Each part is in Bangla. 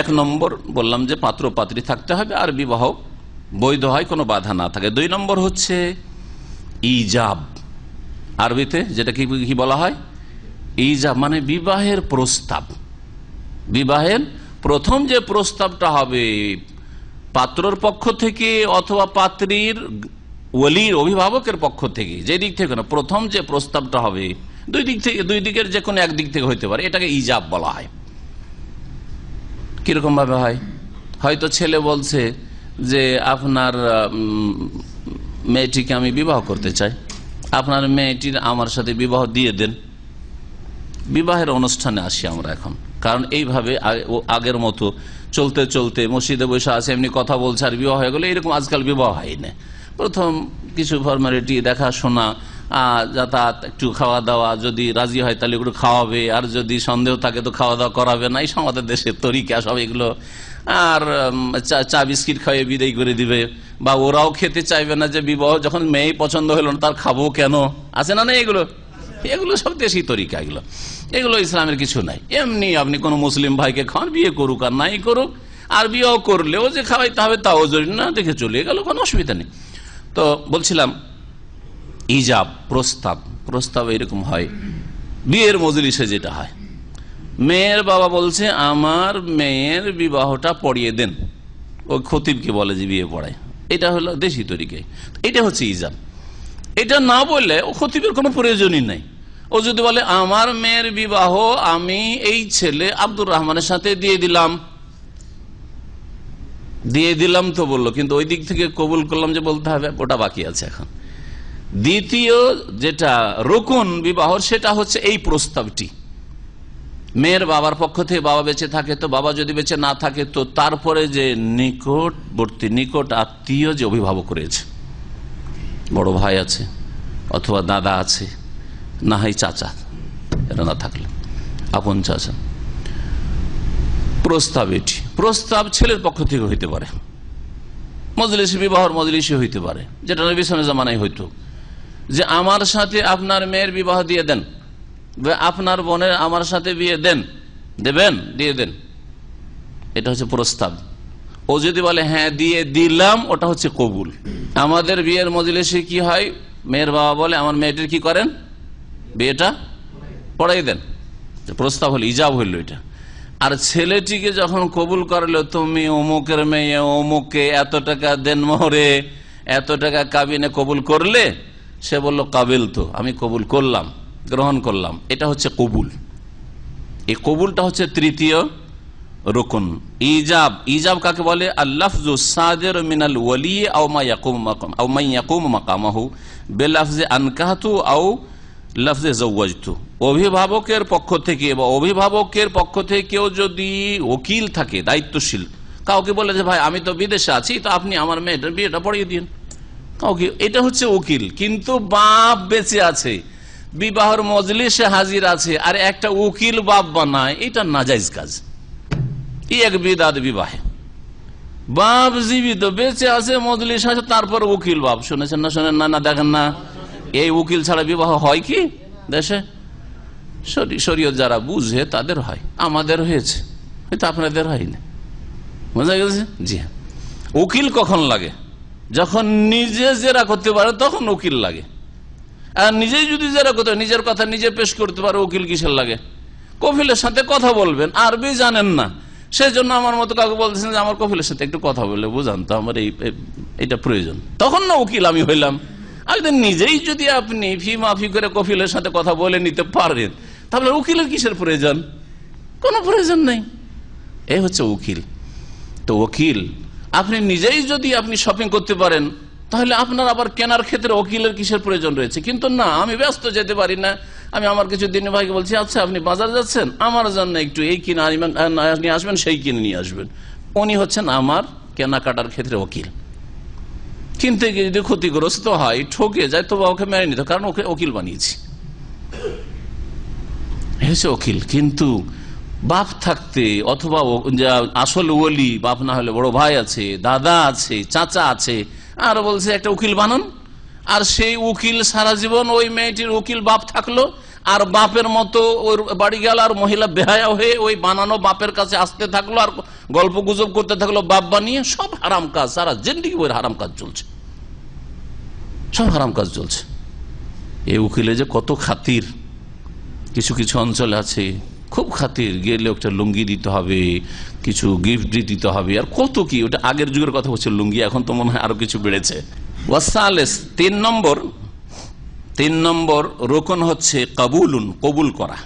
এক নম্বর বললাম যে পাত্র পাত্রী থাকতে হবে আর বিবাহ বৈধ হয়, কোনো বাধা না থাকে। দুই নম্বর হচ্ছে ইজাব। আরবিতে যেটা কি বলা হয়? ইজাব মানে বিবাহের প্রস্তাব। বিবাহের প্রথম যে প্রস্তাবটা হবে, পাত্রর পক্ষ থেকে অথবা পাত্রীর ওলির অভিভাবকের পক্ষ থেকে, যে দিক থেকে প্রথম যে প্রস্তাবটা হবে, দুই দিক থেকে, দুই দিকের যে কোনো একদিক থেকে হইতে পারে, এটাকে ইজাব বলা হয়। কীরকম ভাবে হয়? হয়তো ছেলে বলছে যে, আপনার মেয়েটিকে আমি বিবাহ করতে চাই। আপনার মেয়েটির আমার সাথে বিবাহ দিয়ে দেন। বিবাহের অনুষ্ঠানে আসি আমরা এখন। কারণ এইভাবে আগের মতো চলতে চলতে মসজিদে বসে আছে, এমনি কথা বলছে, আর বিবাহ হয়ে গেলে, এরকম আজকাল বিবাহ হয় না। প্রথম কিছু ফর্মালিটি দেখাশোনা যাতায়াত, একটু খাওয়া দাওয়া যদি রাজি হয় তাহলে একটু খাওয়াবে, আর যদি সন্দেহ থাকে তো খাওয়া দাওয়া করাবে না, এই আমাদের দেশের তরিকা, সব এগুলো। আর চা- চা, বিস্কিট খাইয়ে বিদায় করে দিবে, বা ওরাও খেতে চাইবে না যে বিবাহ, যখন মেয়ে পছন্দ হলো না, তার খাব কেন? আছে না না এগুলো? এগুলো সব দেশি তরিকা এগুলো। এগুলো ইসলামের কিছু নাই। এমনি আপনি কোনো মুসলিম ভাইকে খান বিয়ে করুক আর নাই করুক, আর বিয়েও করলেও যে খাওয়াইতে হবে তাও জরুরি না দেখে চলে গেল, কোনো অসুবিধা নেই। তো বলছিলাম, ইজাব, প্রস্তাব প্রস্তাব এরকম হয়। বিয়ের মজলিসে যেটা হয়, মেয়ের বাবা বলছে, আমার মেয়ের বিবাহটা পড়িয়ে দেন। ও খতিবকে বলে যে, বিয়ে পড়ায়। এটা হলো দেশি তরিকায় এটা হচ্ছে ইজাব। এটা না বললে ও খতিবের কোনো প্রয়োজনই নাই। ও যদি বলে, আমার মেয়ের বিবাহ আমি এই ছেলে আব্দুর রহমানের সাথে দিয়ে দিলাম। দিয়ে দিলাম তো বলল, কিন্তু ওই দিক থেকে কবুল করলাম যে বলতে হবে, ওটা বাকি আছে এখন। দ্বিতীয় যেটা রোকন বিবাহর, সেটা হচ্ছে এই প্রস্তাবটি। মেয়ের বাবার পক্ষ থেকে বাবা বেঁচে থাকে, তো বাবা যদি বেঁচে না থাকে, তো তারপরে যে নিকটবর্তী, নিকট আত্মীয় যে অভিভাবক রয়েছে, বড় ভাই আছে, অথবা দাদা আছে, না হয় চাচা এটা না থাকলে, আপন চাচা। প্রস্তাব এটি। প্রস্তাব ছেলের পক্ষ থেকে হইতে পারে। মজলিসি বিবাহর মজলিসি হইতে পারে, যেটা নবী জামানায় হইতো। যে আমার সাথে আপনার মেয়ের বিবাহ দিয়ে দেন আপনার বোনের আমার সাথে বিয়ে দেন, দেবেন, দিয়ে দেন। এটা হচ্ছে প্রস্তাব। ও যদি বলে হ্যাঁ দিয়ে দিলাম ওটা হচ্ছে কবুল। আমাদের বিয়ের মজলিসে কি হয়? মেয়ের বাবা বলে, আমার মেয়েটির কি করেন? বিয়েটা পড়াই দেন। প্রস্তাব হলো, ইজাব হইল এটা। আর ছেলেটিকে যখন কবুল করল, তুমি অমুকের মেয়ে, অমুককে এত টাকা দেন মোহরে এত টাকা কাবিনে কবুল করলে? সে বলল, কাবিল তো, আমি কবুল করলাম, গ্রহণ করলাম। এটা হচ্ছে কবুল। এই কবুলটা হচ্ছে তৃতীয় রুকুন। ইজাব ইজাব কাকে বলে? আল্লাফজু মিনাল ইয়াকুম মাকামাহু। বেলাফজে আনকাহাতু আও লফজে জওয়াজতু। অভিভাবকের পক্ষ থেকে বা অভিভাবকের পক্ষ থেকেও যদি ওকিল থাকে, দায়িত্বশীল, কাউকে বলে যে, ভাই, আমি তো বিদেশে আছি, তো আপনি আমার মেয়েটার বিয়েটা পড়িয়ে দিন। কাউকে, এটা হচ্ছে উকিল কিন্তু বাপ বেঁচে আছে, বিবাহর মজলিসে হাজির আছে, আর একটা উকিল বাপ বানায়, এটা নাজাইজ কাজ। এই এক বিদাত বিবাহে। বাপ জীবিত, বেঁচে আছে, মজলিস আছে, তারপর উকিল বাপ। শুনেছেন না, শোনেন না না দেখেন না। এই উকিল ছাড়া বিবাহ হয় কি দেশে? শরী- শরীয়ত যারা বুঝে, তাদের হয়। আমাদের হয়েছে। হয়তো আপনাদের হয়নি। বোঝা গেছে? জি হ্যাঁ। উকিল কখন লাগে? যখন নিজে জেরা করতে পারে, তখন উকিল লাগে। আর নিজেই যদি জেরা করতে নিজের কথা নিজে পেশ করতে পারে, উকিল কিসের লাগে? কফিলের সাথে কথা বলবেন। আরবি জানেন না। সেই জন্য আমার মতো কাউকে বলতেছেন যে, আমার কফিলের সাথে একটু কথা বলে বুঝান তো, আমার এই- এটা প্রয়োজন। তখন না উকিল আমি হইলাম। একদিন নিজেই যদি আপনি ফি মাফি করে কফিলের সাথে কথা বলে নিতে পারেন, তাহলে উকিলের কিসের প্রয়োজন? কোনো প্রয়োজন নেই। এই হচ্ছে উকিল। তো উকিল, আপনি নিজেই যদি আপনি শপিং করতে পারেন, তাহলে আপনার আবার কেনার ক্ষেত্রে উকিলের কিসের প্রয়োজন রয়েছে? কিন্তু না, আমি ব্যস্ত যেতে পারি না। আমি আমার কিছু দিন ভাইকে বলছি আচ্ছা আপনি বাজার যাচ্ছেন? আমার জন্য একটু এই কিনে আসবেন, সেই কিনে নিয়ে আসবেন। উনি হচ্ছেন আমার কেনাকাটার ক্ষেত্রে উকিল। কিনতে গিয়ে যদি ক্ষতিগ্রস্ত হয়, ঠকে যায়, তবে ওকে মেনে নিতে কারণ ওকে উকিল বানিয়েছি। এ হচ্ছে উকিল কিন্তু বাপ থাকতে অথবা আসল ওলি, বাপ না হলে বড় ভাই আছে, দাদা আছে, চাচা আছে, আর বলছে, একটা উকিল বানান। আর সেই উকিল সারা জীবন ওই মেয়েটির উকিল বাপ থাকল, আর বাপের মতো ওর বাড়ি গেল, আর মহিলা বেহায়া হয়ে ওই বানানো বাপের কাছে আসতে থাকল, আর গল্প গুজব করতে থাকল, বাপ বানিয়ে সব হারাম কাজ, সারা জিন্দিগি বই হারাম কাজ চলছে। সব হারাম কাজ চলছে। এই উকিলে যে কত খাতির। কিছু কিছু অঞ্চলে আছে, খুব খাতির। গেলে একটা লুঙ্গি দিতে হবে, কিছু গিফট দিতে হবে। আর কত কি, ওটা আগের যুগের কথা হচ্ছে লুঙ্গি, এখন তো মনে হয় আরও কিছু বেড়েছে। তিন নম্বর তিন নম্বর রোকন হচ্ছে কবুলুন, কবুল করা।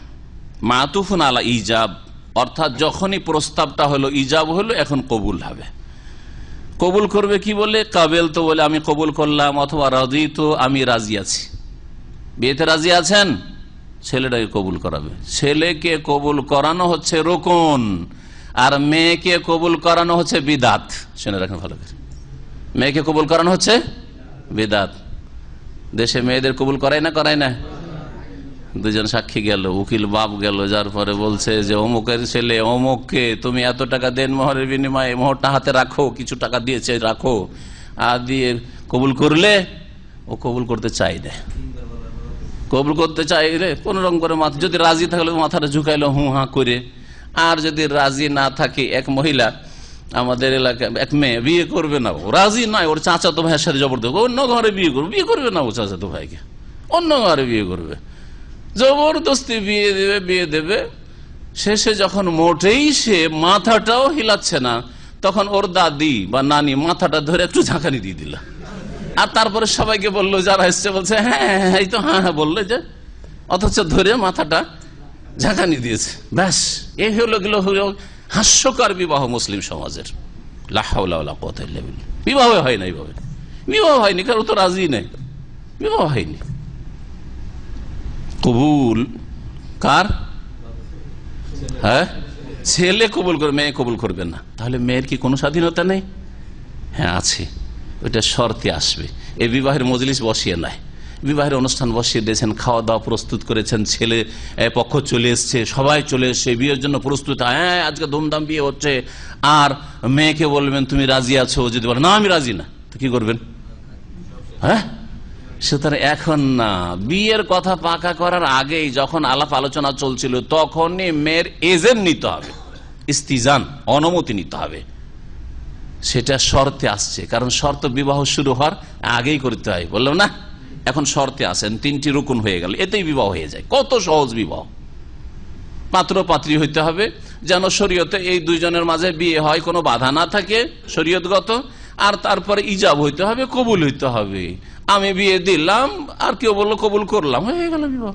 মাতুফুন আলা ইজাব, অর্থাৎ যখনই প্রস্তাবটা হলো, ইজাব হলো, এখন কবুল হবে। কবুল করবে কি বলে? কাবেল তো বলে, আমি কবুল করলাম অথবা রাজি তো আমি রাজি আছি। বিয়েতে রাজি আছেন? ছেলেটাকে কবুল করাবে। ছেলেকে কবুল করানো হচ্ছে রোকন, আর মেয়েকে কবুল করানো হচ্ছে বিদাত। শুনে রাখেন ভালো করে। মেয়েকে কবুল করানো হচ্ছে বিদাত। দেশে মেয়েদের কবুল করায় না করায় না? দুজন সাক্ষী গেল, উকিল বাপ গেল, যার পরে বলছে যে, অমুকের ছেলে, অমুককে তুমি এত টাকা দেন মোহরের বিনিময়ে মোহরটা হাতে রাখো, কিছু টাকা দিয়েছে, রাখো। আর দিয়ে কবুল করলে, ও কবুল করতে চাই না কবুল করতে চাইলে কোন রকম করে মাথা যদি রাজি থাকলে মাথাটা ঝুঁকাইলো, হু হা করে। আর যদি রাজি না থাকে এক মহিলা, আমাদের এলাকায় এক মেয়ে, বিয়ে করবে না ও। রাজি নয়, ওর চাচা তো ভাইয়ের সাথে জবরদস্ত অন্য ঘরে বিয়ে করবে। বিয়ে করবে না ও চাচা তো ভাইকে। অন্য ঘরে বিয়ে করবে। জবরদস্তি বিয়ে দেবে বিয়ে দেবে। শেষে যখন মোটেই সে মাথাটাও হিলাচ্ছে না তখন ওর দাদি বা নানি মাথাটা ধরে একটু ঝাঁকানি দিয়ে দিল। আর তারপরে সবাইকে বলল যারা এসছে বলছে হ্যাঁ হ্যাঁ, হ্যাঁ, এই তো হ্যাঁ হ্যাঁ বললে যে অথচ ধরে মাথাটা ঝাঁকানি দিয়েছে। ব্যাস এই হলো গেলো হলো হাস্যকর বিবাহ মুসলিম সমাজের। লাহাউলা বিবাহ হয় না এইভাবে। বিবাহ হয়নি কারণ তো রাজি নেই। বিবাহ হয়নি। কবুল। কার? হ্যাঁ? ছেলে কবুল করবে মেয়ে কবুল করবে না। তাহলে মেয়ের কি কোনো স্বাধীনতা নেই? হ্যাঁ আছে। ওইটা শর্তে আসবে। এই বিবাহের মজলিস বসিয়ে নাই। বিবাহের অনুষ্ঠান বসিয়ে দিয়েছেন খাওয়া দাওয়া প্রস্তুত করেছেন ছেলে এ, পক্ষ চলে এসছে সবাই চলে এসছে বিয়ের জন্য প্রস্তুত। হ্যাঁ আজকে ধুমধাম বিয়ে হচ্ছে। আর মেয়েকে বলবেন তুমি রাজি আছো? যদি বলে না আমি রাজি না। তো কি করবেন? হ্যাঁ? সুতরাং এখন না, বিয়ের কথা পাকা করার আগেই যখন আলাপ আলোচনা চলছিল, তখনই মেয়ের এজেন্ট নিতে হবে ইস্তিজান অনুমতি নিতে হবে। সেটা শর্তে আসছে, কারণ শর্ত বিবাহ শুরু হওয়ার আগেই করতে হয়, বললাম না? এখন শর্তে আসেন, তিনটি রুকুন হয়ে গেল, এতেই বিবাহ হয়ে যায়, কত সহজ বিবাহ। পাত্র পাত্রী হইতে হবে, যেন শরীয়তে এই দুইজনের মাঝে বিয়ে হয়, কোনো বাধা না থাকে, শরীয়তগত, আর তারপরে ইজাব হইতে হবে, কবুল হইতে হবে। আমি বিয়ে দিলাম আর কেউ বলল কবুল করলাম। হয়ে গেল বিবাহ।